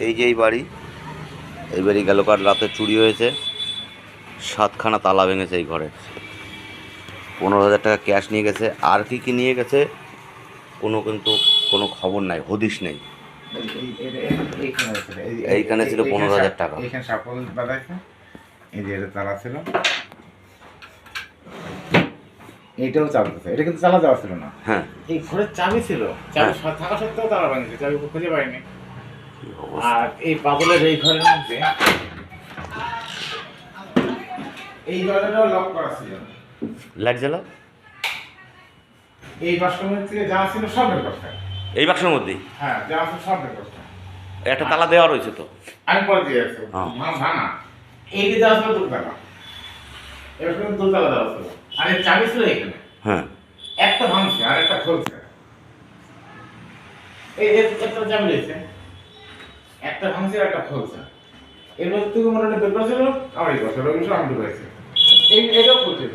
এই যে এই বাড়ি এই বাড়ি গেল কার রাতে চুরি হয়েছে সাতখানা তালা ভেঙেছে এই ঘরে। পনেরো হাজার টাকা ক্যাশ নিয়ে গেছে আর কি কি নিয়ে গেছে কোনো কিন্তু কোনো খবর নাই হদিশ নেই। এই- এই- এই- এই- এইখানে ছিল, পনেরো এই- এইখানে ছিল এই- 15,000 এইখানে টাকা। তালা ছিল। এইটাও চালাতেছে এটা কিন্তু চালা যাওয়া ছিল না। হ্যাঁ। এই ঘরের চাবি ছিল চাবি থাকা সত্ত্বেও তালা ভাঙছে চাবি খুঁজে পাইনি। আর এই বাবুলের এই ঘরের মধ্যে এই দরজাটাও লক করা ছিল। লাইট জ্বালা এই বাথরুমের থেকে যা ছিল সব বের এই বাক্সের হ্যাঁ যা ছিল সব একটা তালা দেওয়া রয়েছে তো? আমি পরে দিয়ে আসছি ভাঙা। এই যে দেওয়া ছিল দুতলা। এবার দুতলা দেওয়া ছিল। আর চাবি ছিল এখানে। হ্যাঁ। একটা ভাঙছে আর একটা খুলছে। এই এই একটা চাবি রয়েছে। একটা ভাঙছে একটা ফলছে। এর মধ্যে থেকে মনে হয় বের করেছিল আমার এই বছর ওই আমি ঢুকেছি এই এটাও খুলছিল